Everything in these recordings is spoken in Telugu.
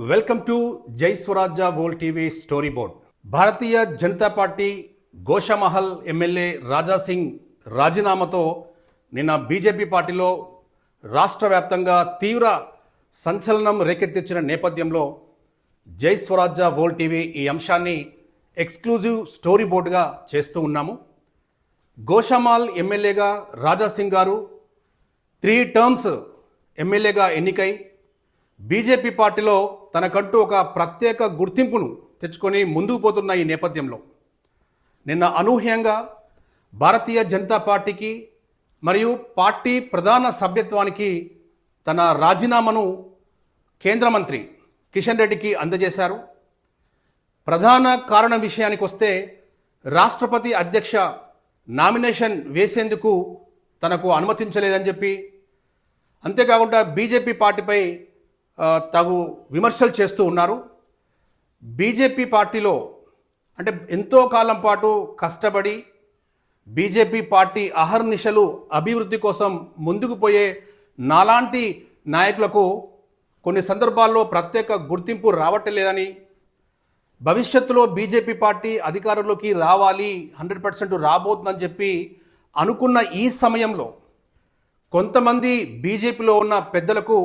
Welcome to Jai Swarajya whole TV story board Bharatiya Janata party Goshamahal MLA Raja Singh రాజీనామాతో నిన్న బీజేపీ పార్టీలో రాష్ట్ర వ్యాప్తంగా తీవ్ర సంచలనం రేకెత్తించిన నేపథ్యంలో జై స్వరాజ్య వోల్ టీవీ ఈ అంశాన్ని ఎక్స్క్లూజివ్ స్టోరీ బోర్డుగా చేస్తూ ఉన్నాము. గోషామాల్ ఎమ్మెల్యేగా రాజా సింగ్ గారు త్రీ టర్మ్స్ ఎమ్మెల్యేగా ఎన్నికై బీజేపీ పార్టీలో తనకంటూ ఒక ప్రత్యేక గుర్తింపును తెచ్చుకొని ముందుకు పోతున్న ఈ నేపథ్యంలో. నిన్న అనూహ్యంగా భారతీయ జనతా పార్టీకి మరియు పార్టీ ప్రధాన సభ్యత్వానికి తన రాజీనామాను కేంద్ర మంత్రి కిషన్ రెడ్డికి అందజేశారు. ప్రధాన కారణం విషయానికి వస్తే రాష్ట్రపతి అధ్యక్ష నామినేషన్ వేసేందుకు తనకు అనుమతించలేదని చెప్పి అంతేకాకుండా బీజేపీ పార్టీపై తగు విమర్శలు చేస్తూ ఉన్నారు. బీజేపీ పార్టీలో అంటే ఎంతో కాలం పాటు కష్టపడి బీజేపీ పార్టీ అహర్నిశలు అభివృద్ధి కోసం ముందుకు పోయే నాలాంటి నాయకులకు కొన్ని సందర్భాల్లో ప్రత్యేక గుర్తింపు రావట్లేదని భవిష్యత్తులో బీజేపీ పార్టీ అధికారంలోకి రావాలి హండ్రెడ్ పర్సెంట్ రాబోతుందని చెప్పి అనుకున్న ఈ సమయంలో కొంతమంది బీజేపీలో ఉన్న పెద్దలకు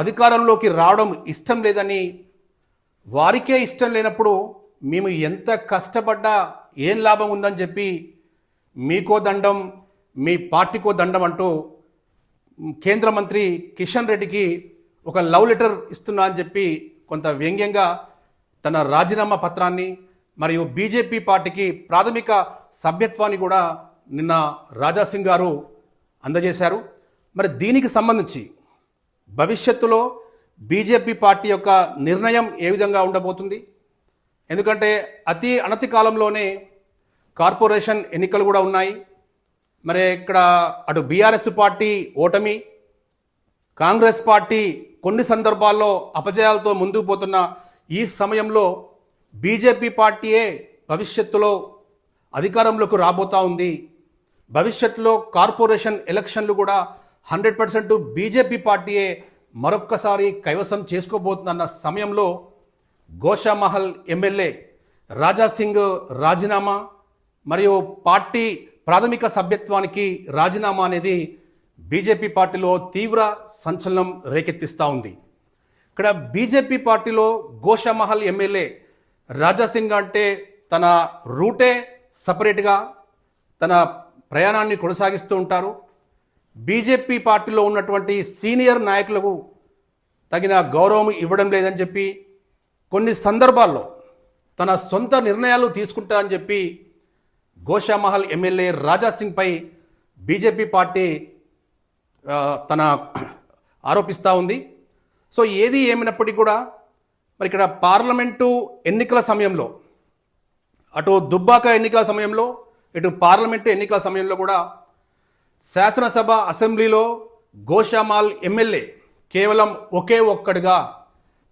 అధికారంలోకి రావడం ఇష్టం లేదని వారికే ఇష్టం లేనప్పుడు మేము ఎంత కష్టపడ్డా ఏం లాభం ఉందని చెప్పి మీకో దండం మీ పార్టీకో దండం అంటూ కేంద్ర మంత్రి కిషన్ రెడ్డికి ఒక లవ్ లెటర్ ఇస్తున్నా అని చెప్పి కొంత వ్యంగ్యంగా తన రాజీనామా పత్రాన్ని మరియు బీజేపీ పార్టీకి ప్రాథమిక సభ్యత్వాన్ని కూడా నిన్న రాజాసింగ్ గారు అందజేశారు. మరి దీనికి సంబంధించి భవిష్యత్తులో బీజేపీ పార్టీ యొక్క నిర్ణయం ఏ విధంగా ఉండబోతుంది? ఎందుకంటే అతి అనతి కాలంలోనే కార్పొరేషన్ ఎన్నికలు కూడా ఉన్నాయి. మరి ఇక్కడ అటు బీఆర్ఎస్ పార్టీ ఓటమి కాంగ్రెస్ పార్టీ కొన్ని సందర్భాల్లో అపజయాలతో ముందుకు పోతున్న ఈ సమయంలో బీజేపీ పార్టీయే భవిష్యత్తులో అధికారంలోకి రాబోతా ఉంది. భవిష్యత్తులో కార్పొరేషన్ ఎలక్షన్లు కూడా హండ్రెడ్ పర్సెంట్ బీజేపీ పార్టీయే మరొక్కసారి కైవసం చేసుకోబోతుందన్న సమయంలో గోషామహల్ ఎమ్మెల్యే రాజా సింగ్ రాజీనామా మరియు పార్టీ ప్రాథమిక సభ్యత్వానికి రాజీనామా అనేది బీజేపీ పార్టీలో తీవ్ర సంచలనం రేకెత్తిస్తూ ఉంది. ఇక్కడ బీజేపీ పార్టీలో గోషామహల్ ఎమ్మెల్యే రాజా సింగ్ అంటే తన రూటే సపరేట్గా తన ప్రయాణాన్ని కొనసాగిస్తూ ఉంటారు. బీజేపీ పార్టీలో ఉన్నటువంటి సీనియర్ నాయకులకు తగిన గౌరవం ఇవ్వడం లేదని చెప్పి కొన్ని సందర్భాల్లో తన సొంత నిర్ణయాలు తీసుకుంటానని చెప్పి గోషామహల్ ఎమ్మెల్యే రాజా సింగ్పై బీజేపీ పార్టీ తన ఆరోపిస్తూ ఉంది. సో ఏది ఏమైనప్పటికీ కూడా మరి ఇక్కడ పార్లమెంటు ఎన్నికల సమయంలో అటు దుబ్బాక ఎన్నికల సమయంలో ఇటు పార్లమెంటు ఎన్నికల సమయంలో కూడా శాసనసభ అసెంబ్లీలో గోషామాల్ ఎమ్మెల్యే కేవలం ఒకే ఒక్కడిగా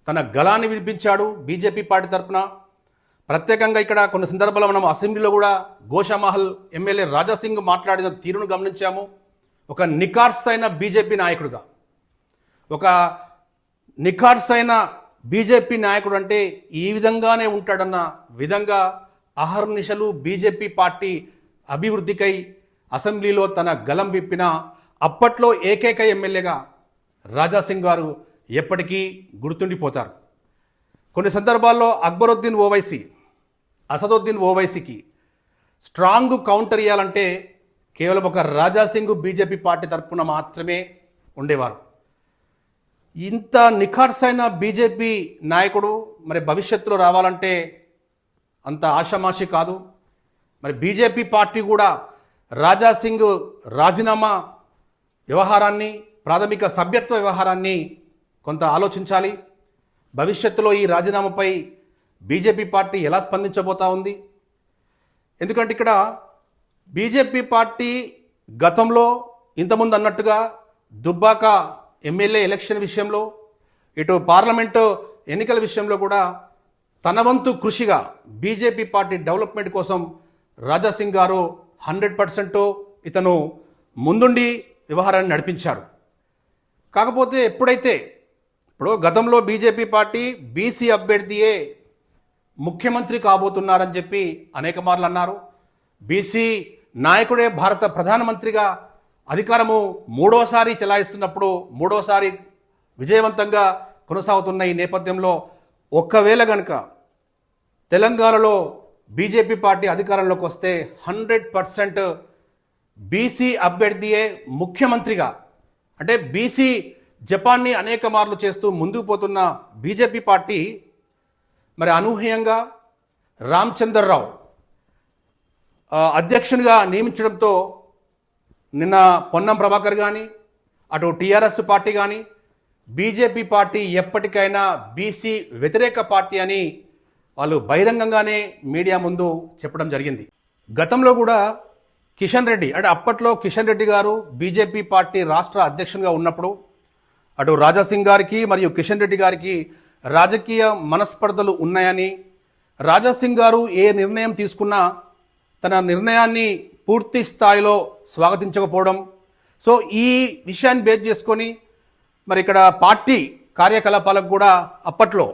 తన గళాన్ని వినిపించాడు బీజేపీ పార్టీ తరఫున ప్రత్యేకంగా ఇక్కడ కొన్ని సందర్భాల్లో మనం అసెంబ్లీలో కూడా గోషామహల్ ఎమ్మెల్యే రాజాసింగ్ మాట్లాడిన తీరును గమనించాము. ఒక నికార్స్ అయిన బీజేపీ నాయకుడుగా. ఒక నిఖార్స్ అయిన బీజేపీ నాయకుడు అంటే ఈ విధంగానే ఉంటాడన్న విధంగా అహర్నిశలు బీజేపీ పార్టీ అభివృద్ధికై అసెంబ్లీలో తన గలం విప్పిన అప్పట్లో ఏకైక ఎమ్మెల్యేగా రాజాసింగ్ గారు ఎప్పటికీ గుర్తుండిపోతారు. కొన్ని సందర్భాల్లో అక్బరుద్దీన్ ఓవైసీ అసదుద్దీన్ ఓవైసీకి స్ట్రాంగ్ కౌంటర్ ఇవ్వాలంటే కేవలం ఒక రాజాసింగ్ బీజేపీ పార్టీ తరఫున మాత్రమే ఉండేవారు. ఇంత నిఖార్సైన బీజేపీ నాయకుడు మరి భవిష్యత్తులో రావాలంటే అంత ఆషామాషి కాదు. మరి బీజేపీ పార్టీ కూడా రాజా సింగ్ రాజీనామా వ్యవహారాన్ని ప్రాథమిక సభ్యత్వ వ్యవహారాన్ని కొంత ఆలోచించాలి. భవిష్యత్తులో ఈ రాజీనామాపై బీజేపీ పార్టీ ఎలా స్పందించబోతా ఉంది? ఎందుకంటే ఇక్కడ బీజేపీ పార్టీ గతంలో ఇంతకుముందు అన్నట్టుగా దుబ్బాక ఎమ్మెల్యే ఎలక్షన్ విషయంలో ఇటు పార్లమెంటు ఎన్నికల విషయంలో కూడా తన వంతు కృషిగా బీజేపీ పార్టీ డెవలప్మెంట్ కోసం రాజాసింగ్ గారు హండ్రెడ్ పర్సెంట్ ఇతను ముందుండి వ్యవహారాన్ని నడిపించారు. కాకపోతే ఎప్పుడైతే ఇప్పుడు గతంలో బీజేపీ పార్టీ బీసీ అభ్యర్థియే ముఖ్యమంత్రి కాబోతున్నారని చెప్పి అనేక మార్లు అన్నారు. బీసీ నాయకుడే భారత ప్రధానమంత్రిగా అధికారము మూడోసారి చెలాయిస్తున్నప్పుడు మూడోసారి విజయవంతంగా కొనసాగుతున్న ఈ నేపథ్యంలో ఒక్కవేళ గనుక తెలంగాణలో బీజేపీ పార్టీ అధికారంలోకి వస్తే హండ్రెడ్ పర్సెంట్ బీసీ అభ్యర్థియే ముఖ్యమంత్రిగా. అంటే బీసీ జపాన్ని అనేక మార్లు చేస్తూ ముందుకు పోతున్న బీజేపీ పార్టీ మరి అనూహ్యంగా రామచంద్రరావు అధ్యక్షునిగా నియమించడంతో నిన్న పొన్నం ప్రభాకర్ కానీ అటు టీఆర్ఎస్ పార్టీ కానీ బీజేపీ పార్టీ ఎప్పటికైనా బీసీ వ్యతిరేక పార్టీ అని వాళ్ళు బహిరంగంగానే మీడియా ముందు చెప్పడం జరిగింది. గతంలో కూడా కిషన్ రెడ్డి అంటే అప్పట్లో కిషన్ రెడ్డి గారు బీజేపీ పార్టీ రాష్ట్ర అధ్యక్షునిగా ఉన్నప్పుడు అటు రాజాసింగ్ గారికి మరియు కిషన్ రెడ్డి గారికి రాజకీయ మనస్పర్ధలు ఉన్నాయని రాజాసింగ్ గారు ఏ నిర్ణయం తీసుకున్నా తన నిర్ణయాన్ని పూర్తి స్థాయిలో స్వాగతించకపోవడం. సో ఈ విషయాన్ని బేస్ చేసుకొని మరి ఇక్కడ పార్టీ కార్యకలాపాలకు కూడా అప్పట్లో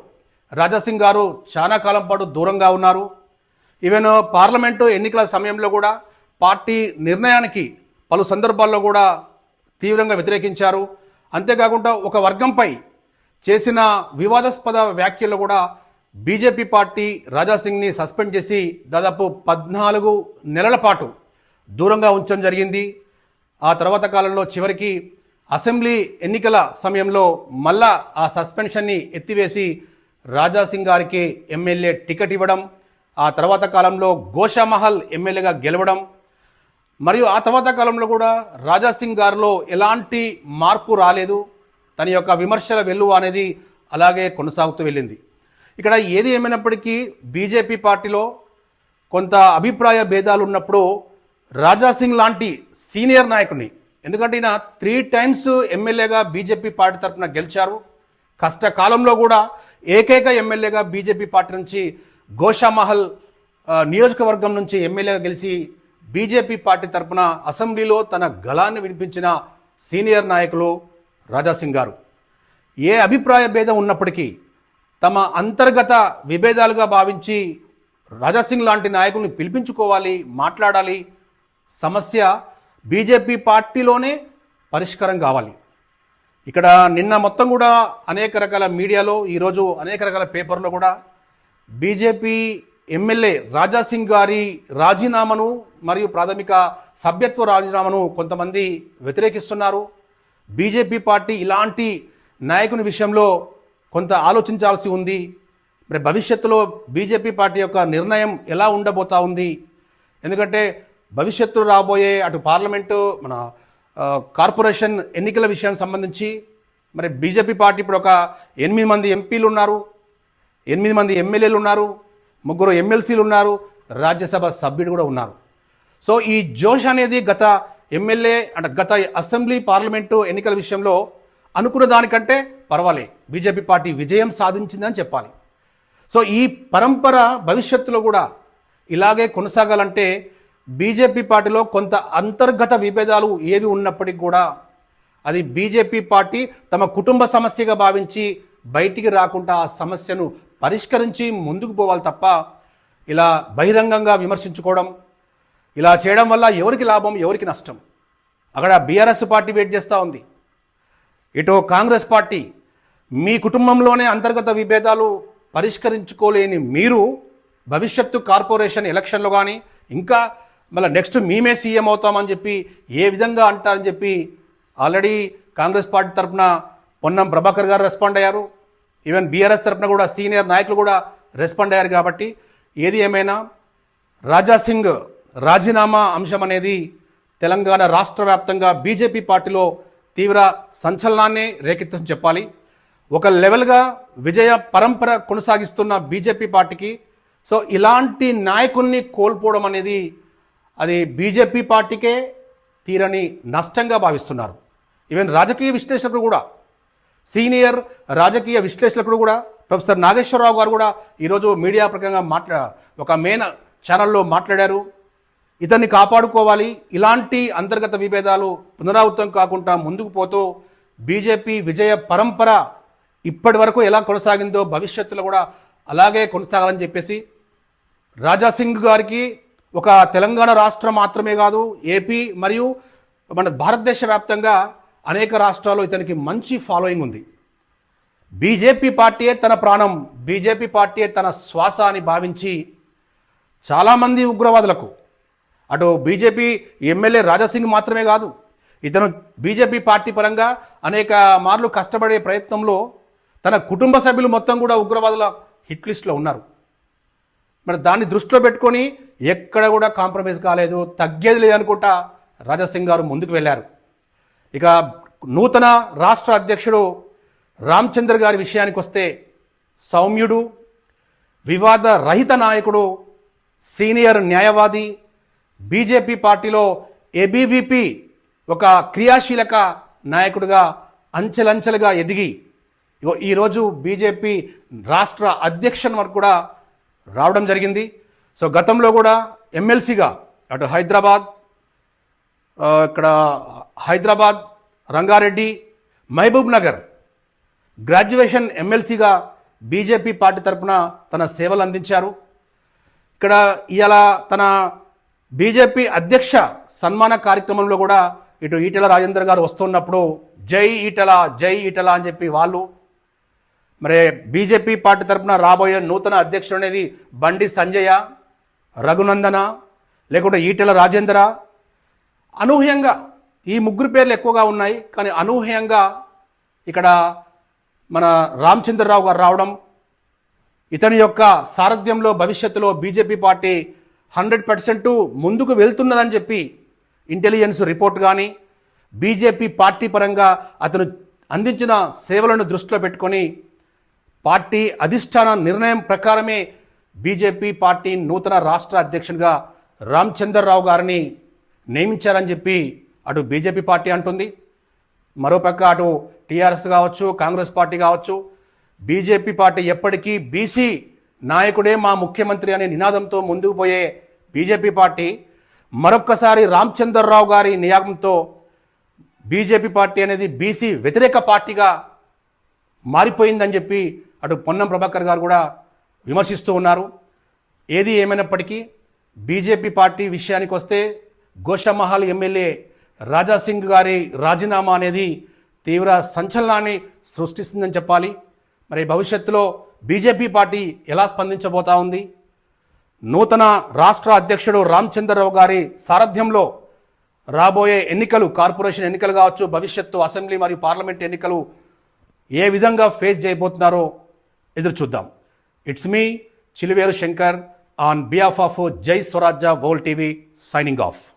రాజాసింగ్ గారు చాలా కాలం పాటు దూరంగా ఉన్నారు. ఈవెన్ పార్లమెంటు ఎన్నికల సమయంలో కూడా పార్టీ నిర్ణయానికి పలు సందర్భాల్లో కూడా తీవ్రంగా వ్యతిరేకించారు. అంతేకాకుండా ఒక వర్గంపై చేసిన వివాదాస్పద వ్యాఖ్యలు కూడా బీజేపీ పార్టీ రాజాసింగ్ని సస్పెండ్ చేసి దాదాపు పద్నాలుగు నెలల పాటు దూరంగా ఉంచడం జరిగింది. ఆ తర్వాత కాలంలో చివరికి అసెంబ్లీ ఎన్నికల సమయంలో మళ్ళా ఆ సస్పెన్షన్ని ఎత్తివేసి రాజాసింగ్ గారికి ఎమ్మెల్యే టికెట్ ఇవ్వడం ఆ తర్వాత కాలంలో గోషామహల్ ఎమ్మెల్యేగా గెలవడం మరియు ఆ తర్వాత కాలంలో కూడా రాజాసింగ్ గారిలో ఎలాంటి మార్పు రాలేదు. తన యొక్క విమర్శల వెల్లువ అనేది అలాగే కొనసాగుతూ వెళ్ళింది. ఇక్కడ ఏది ఏమైనప్పటికీ బీజేపీ పార్టీలో కొంత అభిప్రాయ భేదాలు ఉన్నప్పుడు రాజాసింగ్ లాంటి సీనియర్ నాయకుడిని ఎందుకంటే ఈయన త్రీ టైమ్స్ ఎమ్మెల్యేగా బీజేపీ పార్టీ తరఫున గెలిచారు. కష్టకాలంలో కూడా ఏకైక ఎమ్మెల్యేగా బీజేపీ పార్టీ నుంచి గోషామహల్ నియోజకవర్గం నుంచి ఎమ్మెల్యేగా గెలిచి బీజేపీ పార్టీ తరఫున అసెంబ్లీలో తన గళాన్ని వినిపించిన సీనియర్ నాయకులు రాజాసింగ్ గారు. ఏ అభిప్రాయ భేదం ఉన్నప్పటికీ తమ అంతర్గత విభేదాలుగా భావించి రాజాసింగ్ లాంటి నాయకుల్ని పిలిపించుకోవాలి మాట్లాడాలి సమస్య బీజేపీ పార్టీలోనే పరిష్కారం కావాలి. ఇక్కడ నిన్న మొత్తం కూడా అనేక రకాల మీడియాలో ఈరోజు అనేక రకాల పేపర్లో కూడా బీజేపీ ఎమ్మెల్యే రాజాసింగ్ గారి రాజీనామాను మరియు ప్రాథమిక సభ్యత్వ రాజీనామాను కొంతమంది వ్యతిరేకిస్తున్నారు. బీజేపీ పార్టీ ఇలాంటి నాయకుని విషయంలో కొంత ఆలోచించాల్సి ఉంది. మరి భవిష్యత్తులో బీజేపీ పార్టీ యొక్క నిర్ణయం ఎలా ఉండబోతా ఉంది? ఎందుకంటే భవిష్యత్తులో రాబోయే అటు పార్లమెంటు మన కార్పొరేషన్ ఎన్నికల విషయం సంబంధించి మరి బీజేపీ పార్టీ ఇప్పుడు ఒక ఎనిమిది మంది ఎంపీలు ఉన్నారు ఎనిమిది మంది ఎమ్మెల్యేలు ఉన్నారు ముగ్గురు ఎమ్మెల్సీలు ఉన్నారు రాజ్యసభ సభ్యుడు కూడా ఉన్నారు. సో ఈ జోష్ అనేది గత ఎమ్మెల్యే అంటే గత అసెంబ్లీ పార్లమెంటు ఎన్నికల విషయంలో అనుకున్న దానికంటే పర్వాలే బీజేపీ పార్టీ విజయం సాధించిందని చెప్పాలి. సో ఈ పరంపర భవిష్యత్తులో కూడా ఇలాగే కొనసాగాలంటే బీజేపీ పార్టీలో కొంత అంతర్గత విభేదాలు ఏవి ఉన్నప్పటికీ కూడా అది బీజేపీ పార్టీ తమ కుటుంబ సమస్యగా భావించి బయటికి రాకుండా ఆ సమస్యను పరిష్కరించి ముందుకు పోవాలి తప్ప ఇలా బహిరంగంగా విమర్శించుకోవడం ఇలా చేయడం వల్ల ఎవరికి లాభం ఎవరికి నష్టం? అక్కడ బీఆర్ఎస్ పార్టీ వెయిట్ చేస్తూ ఉంది. ఇటు కాంగ్రెస్ పార్టీ మీ కుటుంబంలోనే అంతర్గత విభేదాలు పరిష్కరించుకోలేని మీరు భవిష్యత్తు కార్పొరేషన్ ఎలక్షన్లో కానీ ఇంకా మళ్ళీ నెక్స్ట్ మేమే సీఎం అవుతామని చెప్పి ఏ విధంగా అంటారని చెప్పి ఆల్రెడీ కాంగ్రెస్ పార్టీ తరఫున పొన్నం ప్రభాకర్ గారు రెస్పాండ్ అయ్యారు. ఈవెన్ బీఆర్ఎస్ తరఫున కూడా సీనియర్ నాయకులు కూడా రెస్పాండ్ అయ్యారు కాబట్టి ఏది ఏమైనా రాజాసింగ్ రాజీనామా అంశం అనేది తెలంగాణ రాష్ట్ర వ్యాప్తంగా బీజేపీ పార్టీలో తీవ్ర సంచలనాన్ని రేకెత్తం చెప్పాలి. ఒక లెవెల్గా విజయ పరంపర కొనసాగిస్తున్న బీజేపీ పార్టీకి సో ఇలాంటి నాయకుల్ని కోల్పోవడం అనేది అది బీజేపీ పార్టీకే తీరని నష్టంగా భావిస్తున్నారు. ఈవెన్ రాజకీయ విశ్లేషకులు కూడా. సీనియర్ రాజకీయ విశ్లేషకుడు కూడా ప్రొఫెసర్ నాగేశ్వరరావు గారు కూడా ఈరోజు మీడియా ప్రకంగా మాట్లా ఒక మెయిన్ ఛానల్లో మాట్లాడారు. ఇతన్ని కాపాడుకోవాలి. ఇలాంటి అంతర్గత విభేదాలు పునరావృతం కాకుండా ముందుకు పోతూ బీజేపీ విజయ పరంపర ఇప్పటి వరకు ఎలా కొనసాగిందో భవిష్యత్తులో కూడా అలాగే కొనసాగాలని చెప్పేసి రాజాసింగ్ గారికి ఒక తెలంగాణ రాష్ట్రం మాత్రమే కాదు ఏపీ మరియు మన భారతదేశ వ్యాప్తంగా అనేక రాష్ట్రాల్లో ఇతనికి మంచి ఫాలోయింగ్ ఉంది. బీజేపీ పార్టీయే తన ప్రాణం బీజేపీ పార్టీయే తన శ్వాస అని భావించి చాలామంది ఉగ్రవాదులకు అటు బీజేపీ ఎమ్మెల్యే రాజాసింగ్ మాత్రమే కాదు ఇతను బీజేపీ పార్టీ పరంగా అనేక మార్లు కష్టపడే ప్రయత్నంలో తన కుటుంబ సభ్యులు మొత్తం కూడా ఉగ్రవాదుల హిట్ లిస్ట్లో ఉన్నారు. మరి దాన్ని దృష్టిలో పెట్టుకొని ఎక్కడ కూడా కాంప్రమైజ్ కాలేదు తగ్గేది లేదనుకుంటా రాజాసింగ్ గారు ముందుకు వెళ్ళారు. ఇక నూతన రాష్ట్ర అధ్యక్షుడు రామచంద్ర గారి విషయానికి వస్తే సౌమ్యుడు వివాద రహిత నాయకుడు సీనియర్ న్యాయవాది బీజేపీ పార్టీలో ఏబీవీపీ ఒక క్రియాశీలక నాయకుడిగా అంచెలంచెలుగా ఎదిగి ఈరోజు బీజేపీ రాష్ట్ర అధ్యక్షన్ వరకు కూడా రావడం జరిగింది. సో గతంలో కూడా ఎమ్మెల్సీగా అటు హైదరాబాద్ ఇక్కడ హైదరాబాద్ రంగారెడ్డి మహబూబ్ నగర్ గ్రాడ్యుయేషన్ ఎమ్మెల్సీగా బీజేపీ పార్టీ తరపున తన సేవలు అందించారు. ఇక్కడ ఇవాళ తన బీజేపీ అధ్యక్ష సన్మాన కార్యక్రమంలో కూడా ఇటు ఈటెల రాజేందర్ గారు వస్తున్నప్పుడు జై ఈటల జై ఈటల అని చెప్పి వాళ్ళు మరి బీజేపీ పార్టీ తరపున రాబోయే నూతన అధ్యక్షుడు అనేది బండి సంజయ రఘునందన లేకుంటే ఈటెల రాజేంద్ర? అనూహ్యంగా ఈ ముగ్గురు పేర్లు ఎక్కువగా ఉన్నాయి కానీ అనూహ్యంగా ఇక్కడ మన రామచంద్రరావు గారు రావడం ఇతని యొక్క సారథ్యంలో భవిష్యత్తులో బీజేపీ పార్టీ హండ్రెడ్ పర్సెంట్ ముందుకు వెళ్తున్నదని చెప్పి ఇంటెలిజెన్స్ రిపోర్ట్ కానీ బీజేపీ పార్టీ పరంగా అతను అందించిన సేవలను దృష్టిలో పెట్టుకొని పార్టీ అధిష్టాన నిర్ణయం ప్రకారమే బీజేపీ పార్టీ నూతన రాష్ట్ర అధ్యక్షునిగా రామచంద్రరావు గారిని నియమించారని చెప్పి అటు బీజేపీ పార్టీ అంటుంది. మరోపక్క అటు టీఆర్ఎస్ కావచ్చు కాంగ్రెస్ పార్టీ కావచ్చు బీజేపీ పార్టీ ఎప్పటికీ బీసీ నాయకుడే మా ముఖ్యమంత్రి అనే నినాదంతో ముందుకు పోయే బీజేపీ పార్టీ. మరొక్కసారి రామచంద్రరావు గారి నియామంతో బీజేపీ పార్టీ అనేది బీసీ వ్యతిరేక పార్టీగా మారిపోయిందని చెప్పి అటు పొన్నం ప్రభాకర్ గారు కూడా విమర్శిస్తూ ఉన్నారు. ఏది ఏమైనప్పటికీ బీజేపీ పార్టీ విషయానికి వస్తే గోషామహల్ ఎమ్మెల్యే రాజాసింగ్ గారి రాజీనామా అనేది తీవ్ర సంచలనాన్ని సృష్టిస్తుందని చెప్పాలి. మరి భవిష్యత్తులో బీజేపీ పార్టీ ఎలా స్పందించబోతా ఉంది? నూతన రాష్ట్ర అధ్యక్షుడు రామచంద్రరావు గారి సారథ్యంలో రాబోయే ఎన్నికలు కార్పొరేషన్ ఎన్నికలు కావచ్చు భవిష్యత్తు అసెంబ్లీ మరియు పార్లమెంట్ ఎన్నికలు ఏ విధంగా ఫేస్ చేయబోతున్నారో ఎదురు చూద్దాం. It's me, Chiliveru Shankar, on behalf of Jai Swarajya World TV, signing off.